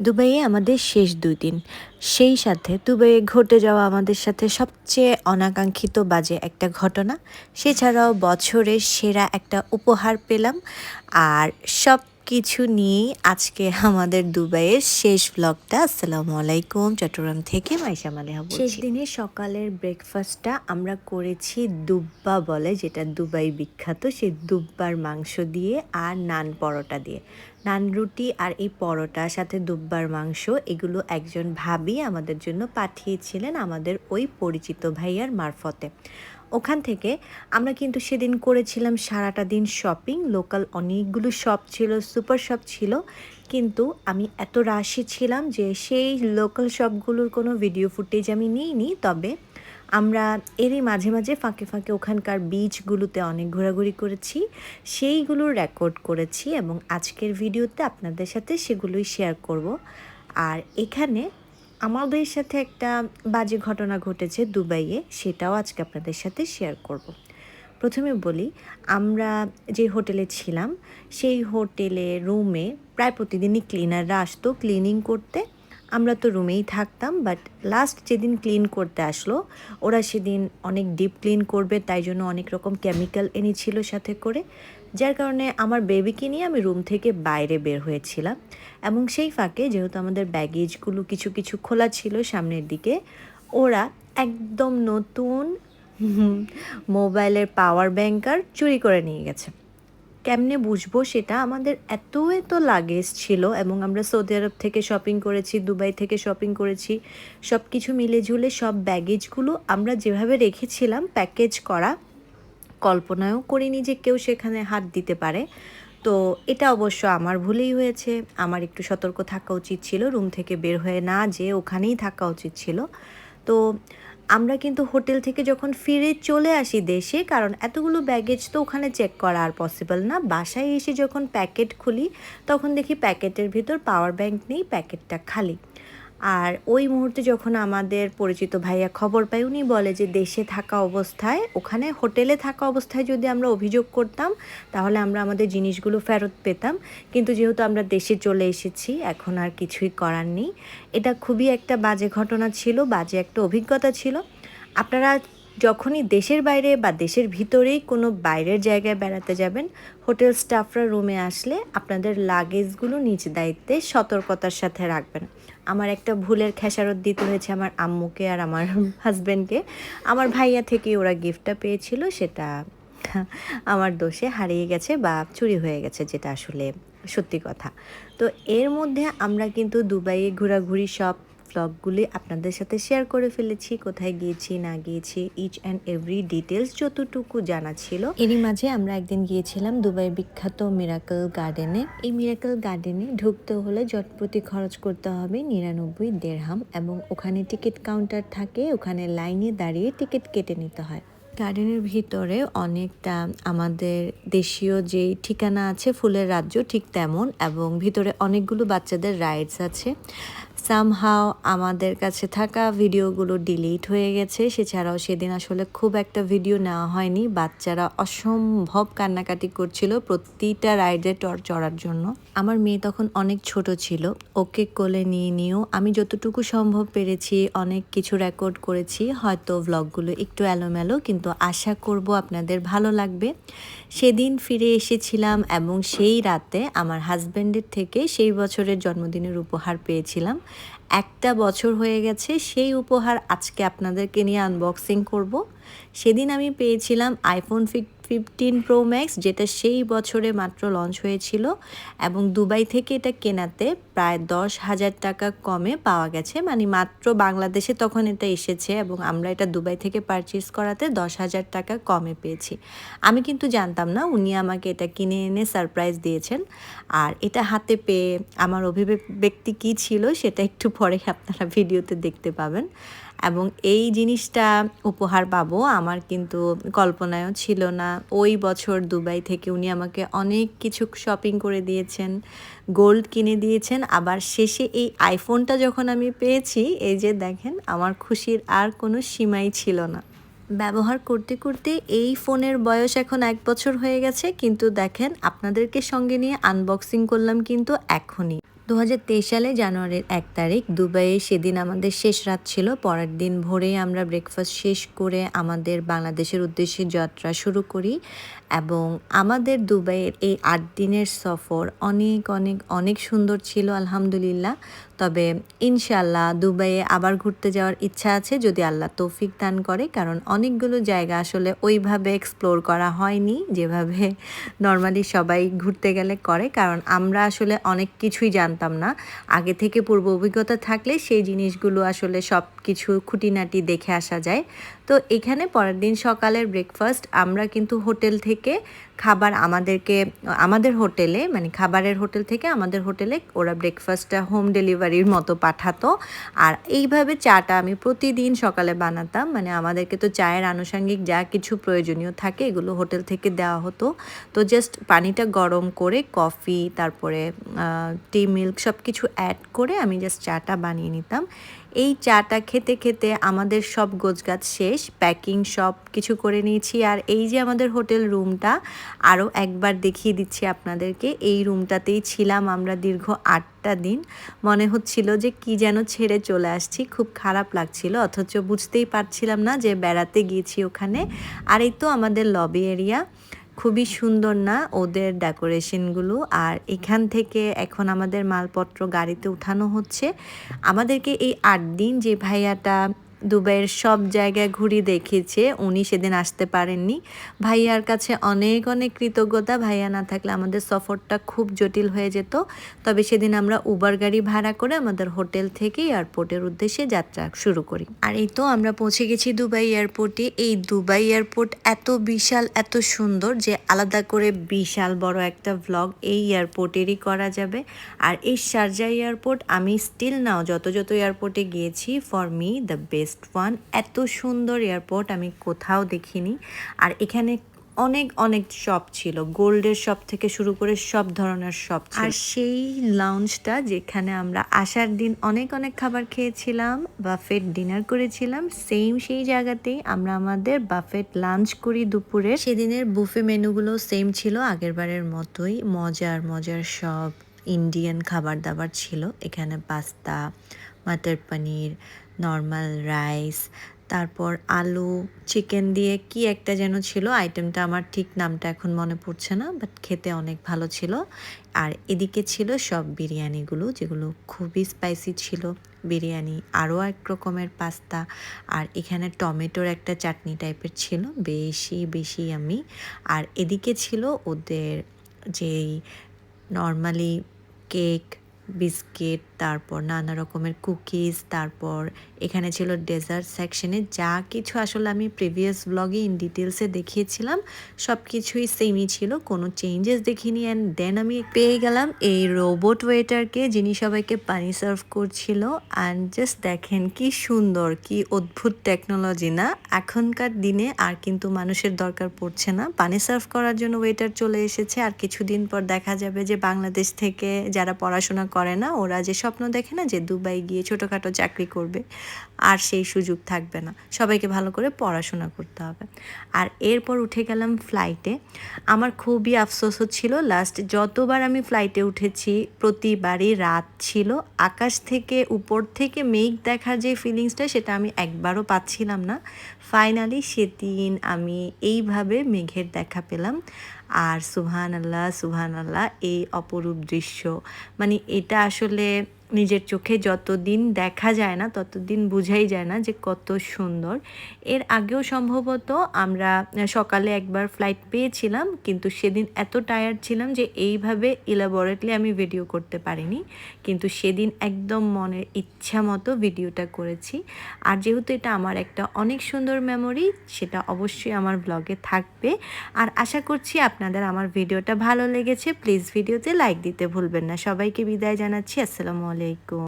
দুবাইয়ে আমাদের শেষ দুই দিন। সেই সাথে দুবাইয়ে ঘটে যাওয়া আমাদের সাথে সবচেয়ে অনাকাঙ্ক্ষিত বাজে একটা ঘটনা। সেছাড়াও বছরের সেরা একটা উপহার পেলাম। আর সব কিছু নিয়েই আজকে আমাদের দুবাইয়ের শেষ ব্লগটা আসসালামু আলাইকুম, চট্টগ্রাম থেকে মাইশা মালেহা শেষ দিনে সকালের ব্রেকফাস্টটা আমরা করেছি দুব্বা বলে, যেটা দুবাই বিখ্যাত। সেই দুব্বার মাংস দিয়ে আর নান পরোটা দিয়ে। নান রুটি আর এই পরোটার সাথে দুব্বার মাংস, এগুলো একজন ভাবি আমাদের জন্য পাঠিয়েছিলেন আমাদের ওই পরিচিত ভাইয়ার মারফতে। ওখান থেকে আমরা কিন্তু সেদিন করেছিলাম সারাটা দিন শপিং লোকাল অনেকগুলো শপ ছিল সুপার শপ ছিল। কিন্তু আমি এত রাশি ছিলাম যে সেই লোকাল শপগুলোর কোনো ভিডিও ফুটেজ আমি নিইনি। তবে আমরা এরই মাঝে মাঝে ফাঁকে ফাঁকে ওখানকার বিচগুলোতে অনেক ঘোরাঘুরি করেছি সেইগুলোর রেকর্ড করেছি এবং আজকের ভিডিওতে আপনাদের সাথে সেগুলোই শেয়ার করব আর এখানে আমাদের সাথে একটা বাজে ঘটনা ঘটেছে দুবাইয়ে, সেটাও আজকে আপনাদের সাথে শেয়ার করব। প্রথমে বলি, আমরা যে হোটেলে ছিলাম, সেই হোটেলে রুমে প্রায় প্রতিদিনই ক্লিনাররা আসতো ক্লিনিং করতে আমরা তো রুমেই থাকতাম বাট লাস্ট যেদিন ক্লিন করতে আসলো, ওরা সেদিন অনেক ডিপ ক্লিন করবে, তাই জন্য অনেক রকম কেমিক্যাল এনেছিল সাথে করে। যার কারণে আমার বেবিকে নিয়ে আমি রুম থেকে বাইরে বের হয়েছিলাম। এবং সেই ফাঁকে যেহেতু আমাদের ব্যাগেজগুলো কিছু কিছু খোলা ছিল সামনের দিকে, ওরা একদম নতুন মোবাইলের পাওয়ার ব্যাংকার চুরি করে নিয়ে গেছে। কেমনে বুঝব সেটা আমাদের এত এত লাগেজ ছিল এবং আমরা সৌদি আরব থেকে শপিং করেছি, দুবাই থেকে শপিং করেছি সব কিছু মিলে ঝুলে সব ব্যাগেজগুলো আমরা যেভাবে রেখেছিলাম প্যাকেজ করা কল্পনাও করিনি যে কেউ সেখানে হাত দিতে পারে। তো এটা অবশ্য আমার ভুলেই হয়েছে, আমার একটু সতর্ক থাকা উচিত ছিল, রুম থেকে বের হয়ে না যে ওখানেই থাকা উচিত ছিল। তো আমরা কিন্তু হোটেল থেকে যখন ফিরে চলে আসি দেশে, কারণ এতগুলো ব্যাগেজ তো ওখানে চেক করা আর পসিবল না। বাসায় এসে যখন প্যাকেট খুলি, তখন দেখি প্যাকেটের ভিতর পাওয়ার ব্যাঙ্ক নেই প্যাকেটটা খালি। আর ওই মুহূর্তে যখন আমাদের পরিচিত ভাইয়া খবর পাই, উনি বলে যে দেশে থাকা অবস্থায়, ওখানে হোটেলে থাকা অবস্থায় যদি আমরা অভিযোগ করতাম, তাহলে আমরা আমাদের জিনিসগুলো ফেরত পেতাম। কিন্তু যেহেতু আমরা দেশে চলে এসেছি, এখন আর কিছুই করার নেই। এটা খুবই একটা বাজে ঘটনা ছিল, বাজে একটা অভিজ্ঞতা ছিল। আপনারা যখনই দেশের বাইরে বা দেশের ভিতরেই কোনো বাইরের জায়গায় বেড়াতে যাবেন, হোটেল স্টাফরা রুমে আসলে আপনাদের লাগেজগুলো নিজ দায়িত্বে সতর্কতার সাথে রাখবেন। আমার একটা ভুলের খেসারত দিতে হয়েছে আমার আম্মুকে আর আমার হাজব্যান্ডকে আমার ভাইয়া থেকে ওরা গিফটটা পেয়েছিল, সেটা আমার দোষে হারিয়ে গেছে বা চুরি হয়ে গেছে, যেটা আসলে সত্যি কথা। তো এর মধ্যে আমরা কিন্তু দুবাইয়ে ঘোরাঘুরি সব ব্লগগুলি আপনাদের সাথে শেয়ার করে ফেলেছি, কোথায় গিয়েছি, না গিয়েছি ইচ অ্যান্ড এভরি ডিটেলস যতটুকু জানা ছিল। এরই মাঝে আমরা একদিন গিয়েছিলাম দুবাই বিখ্যাত মিরাকল গার্ডেনে এই মিরাকল গার্ডেনে ঢুকতে হলে জটপ্রতি খরচ করতে হবে নিরানব্বই দেড়হাম এবং ওখানে টিকিট কাউন্টার থাকে, ওখানে লাইনে দাঁড়িয়ে টিকিট কেটে নিতে হয়। গার্ডেনের ভিতরে অনেকটা আমাদের দেশীয় যেই ঠিকানা আছে, ফুলের রাজ্য ঠিক তেমন এবং ভিতরে অনেকগুলো বাচ্চাদের রাইডস আছে। সামহাও আমাদের কাছে থাকা ভিডিওগুলো ডিলিট হয়ে গেছে। সেছাড়াও সেদিন আসলে খুব একটা ভিডিও নেওয়া হয়নি। বাচ্চারা অসম্ভব কান্নাকাটি করছিল প্রতিটা রাইডে টর চড়ার জন্য। আমার মেয়ে তখন অনেক ছোট ছিল। ওকে কোলে নিয়ে নিয়েও আমি যতটুকু সম্ভব পেরেছি অনেক কিছু রেকর্ড করেছি। হয়তো ভ্লগগুলো একটু এলোমেলো, কিন্তু আশা করব আপনাদের ভালো লাগবে। সেদিন ফিরে এসেছিলাম এবং সেই রাতে আমার হাজব্যান্ডের থেকে সেই বছরের জন্মদিনের উপহার পেয়েছিলাম। একটা বছর হয়ে গেছে, সেই উপহার আজকে আপনাদেরকে নিয়ে আনবক্সিং করব। সেদিন আমি পেয়েছিলাম আইফোন ফিফটিন প্রো ম্যাক্স, যেটা সেই বছরে মাত্র লঞ্চ হয়েছিল, এবং দুবাই থেকে এটা কেনাতে প্রায় দশ হাজার টাকা কমে পাওয়া গেছে। মানে মাত্র বাংলাদেশে তখন এটা এসেছে, এবং আমরা এটা দুবাই থেকে পারচেস করাতে দশ হাজার টাকা কমে পেয়েছি। আমি কিন্তু জানতাম না, উনি আমাকে এটা কিনে এনে সারপ্রাইজ দিয়েছেন। আর এটা হাতে পেয়ে আমার অভিব্যক্তি কী ছিল, সেটা একটু পরে আপনারা ভিডিওতে দেখতে পাবেন। এবং এই জিনিসটা উপহার পাবো আমার কিন্তু কল্পনায়ও ছিল না। ওই বছর দুবাই থেকে উনি আমাকে অনেক কিছু শপিং করে দিয়েছেন গোল্ড কিনে দিয়েছেন। আবার শেষে এই আইফোনটা যখন আমি পেয়েছি, এই যে দেখেন, আমার খুশির আর কোনো সীমাই ছিল না। ব্যবহার করতে করতে এই ফোনের বয়স এখন এক বছর হয়ে গেছে, কিন্তু দেখেন, আপনাদেরকে সঙ্গে নিয়ে আনবক্সিং করলাম কিন্তু এখনই। দু সালে জানুয়ারির এক তারিখ, দুবাইয়ে সেদিন আমাদের শেষ রাত ছিল। পরের দিন ভোরে আমরা ব্রেকফাস্ট শেষ করে আমাদের বাংলাদেশের উদ্দেশ্যে যাত্রা শুরু করি এবং আমাদের দুবাইয়ের এই আট দিনের সফর অনেক অনেক অনেক সুন্দর ছিল, আলহামদুলিল্লাহ। তবে ইনশাল্লাহ দুবাইয়ে আবার ঘুরতে যাওয়ার ইচ্ছা আছে, যদি আল্লাহ তৌফিক দান করে, কারণ অনেকগুলো জায়গা আসলে ওইভাবে এক্সপ্লোর করা হয়নি, যেভাবে নর্মালি সবাই ঘুরতে গেলে করে, কারণ আমরা আসলে অনেক কিছুই জানতাম। না। আগে থেকে পূর্ব অভিজ্ঞতা থাকলে সেই জিনিসগুলো আসলে সব কিছু খুঁটিনাটি দেখে আসা যায়। তো এখানে পরের দিন সকালের ব্রেকফাস্ট আমরা কিন্তু হোটেল থেকে খাবার আমাদেরকে, আমাদের হোটেলে মানে খাবারের হোটেল থেকে আমাদের হোটেলে ওরা ব্রেকফাস্টটা হোম ডেলিভারির মতো পাঠাতো। আর এইভাবে চাটা আমি প্রতিদিন সকালে বানাতাম মানে আমাদেরকে তো চায়ের আনুষঙ্গিক যা কিছু প্রয়োজনীয় থাকে এগুলো হোটেল থেকে দেওয়া হতো। তো জাস্ট পানিটা গরম করে কফি তারপরে টি মিল্ক সব কিছু অ্যাড করে আমি জাস্ট চাটা বানিয়ে নিতাম। এই চাটা খেতে খেতে আমাদের সব গোছগাছ শেষ প্যাকিং সব কিছু করে নিয়েছি। আর এই যে আমাদের হোটেল রুমটা আরও একবার দেখিয়ে দিচ্ছি আপনাদেরকে। এই রুমটাতেই ছিলাম আমরা দীর্ঘ আটটা দিন। মনে হচ্ছিল যে কি যেন ছেড়ে চলে আসছি, খুব খারাপ লাগছিল। অথচ বুঝতেই পারছিলাম না যে বেড়াতে গিয়েছি ওখানে। আর এই তো আমাদের লবি এরিয়া খুবই সুন্দর না ওদের ডেকোরেশনগুলো? আর এখান থেকে এখন আমাদের মালপত্র গাড়িতে উঠানো হচ্ছে। আমাদেরকে এই আট দিন যে ভাইয়াটা দুবাইয়ের সব জায়গায় ঘুরি দেখেছে, উনি সেদিন আসতে পারেননি। ভাইয়ার কাছে অনেক অনেক কৃতজ্ঞতা। ভাইয়া না থাকলে আমাদের সফরটা খুব জটিল হয়ে যেত। তবে সেদিন আমরা উবার গাড়ি ভাড়া করে আমাদের হোটেল থেকে এয়ারপোর্টের উদ্দেশ্যে যাত্রা শুরু করি। আর এই তো আমরা পৌঁছে গেছি দুবাই এয়ারপোর্টে। এই দুবাই এয়ারপোর্ট এত বিশাল, এত সুন্দর যে আলাদা করে বিশাল বড় একটা ভ্লগ এই এয়ারপোর্টেরই করা যাবে। আর এই শারজা এয়ারপোর্ট আমি স্টিল নাও যত যত এয়ারপোর্টে গিয়েছি for me the best best one এত সুন্দর এয়ারপোর্ট আমি কোথাও দেখিনি। আর এখানে অনেক অনেক শপ ছিল। গোল্ডের শপ থেকে শুরু করে সব ধরনের শপ আর সেই লাউঞ্জটা যেখানে আমরা আসার দিন অনেক অনেক খাবার খেয়েছিলাম বাফেট ডিনার করেছিলাম সেম সেই জায়গাতেই আমরা আমাদের বাফেট লাঞ্চ করি দুপুরে সেদিনের বুফে মেনুগুলো সেম ছিল আগেরবারের মতোই। মজার মজার সব ইন্ডিয়ান খাবার দাবার ছিল। এখানে pasta matar paneer normal rice, তারপর আলু, চিকেন দিয়ে কি একটা যেন ছিল, আইটেমটা আমার ঠিক নামটা এখন মনে পড়ছে না বাট খেতে অনেক ভালো ছিল। আর এদিকে ছিল সব বিরিয়ানিগুলো, যেগুলো খুবই স্পাইসি ছিল। বিরিয়ানি আরও এক রকমের পাস্তা, আর এখানে টমেটোর একটা চাটনি টাইপের ছিল, বেশি বেশি আমি। আর এদিকে ছিল ওদের যেই নর্মালি কেক বিস্কিট, তারপর নানা রকমের কুকিজ, তারপর এখানে ছিল ডেজার্ট সেকশনে। যা কিছু আসলে আমি প্রিভিয়াস ব্লগে ইন ডিটেলসে দেখিয়েছিলাম সব কিছুই সেমই ছিল, কোনো চেঞ্জেস দেখিনি। অ্যান্ড দেন আমি পেয়ে গেলাম এই রোবট ওয়েটারকে যিনি সবাইকে পানি সার্ভ করছিল। অ্যান্ড জাস্ট দেখেন কি সুন্দর, কি অদ্ভুত টেকনোলজি না? এখনকার দিনে আর কিন্তু মানুষের দরকার পড়ছে না। পানি সার্ভ করার জন্য ওয়েটার চলে এসেছে। আর কিছুদিন পর দেখা যাবে যে বাংলাদেশ থেকে যারা পড়াশোনা করে না, ওরা যে স্বপ্ন দেখে না যে দুবাই গিয়ে ছোটোখাটো চাকরি করবে, আর সেই সুযোগ থাকবে না। সবাইকে ভালো করে পড়াশোনা করতে হবে। আর এরপর উঠে গেলাম ফ্লাইটে আমার খুবই আফসোস হচ্ছিল লাস্ট যতবার আমি ফ্লাইটে উঠেছি, প্রতিবারই রাত ছিল। আকাশ থেকে উপর থেকে মেঘ দেখার যে ফিলিংসটা সেটা আমি একবারও পাচ্ছিলাম না। ফাইনালি সেদিন আমি এইভাবে মেঘের দেখা পেলাম। আর সুহান আল্লাহ সুহান আল্লাহ এই অপরূপ দৃশ্য। মানে এটা আসলে নিজের চোখে যতদিন দেখা যায় না, ততদিন বুঝাই যায় না যে কত সুন্দর। এর আগেও সম্ভবত আমরা সকালে একবার ফ্লাইট পেয়েছিলাম, কিন্তু সেদিন এত টায়ার্ড ছিলাম যে এইভাবে ইলাবরেটলি আমি ভিডিও করতে পারিনি। কিন্তু সেদিন একদম মনের ইচ্ছা মতো ভিডিওটা করেছি। আর যেহেতু এটা আমার একটা অনেক সুন্দর মেমোরি সেটা অবশ্যই আমার ব্লগে থাকবে। আর আশা করছি আপনাদের আমার ভিডিওটা ভালো লেগেছে। প্লিজ ভিডিওতে লাইক দিতে ভুলবেন না। সবাইকে বিদায় জানাচ্ছি। আসসালামু আলাইকুম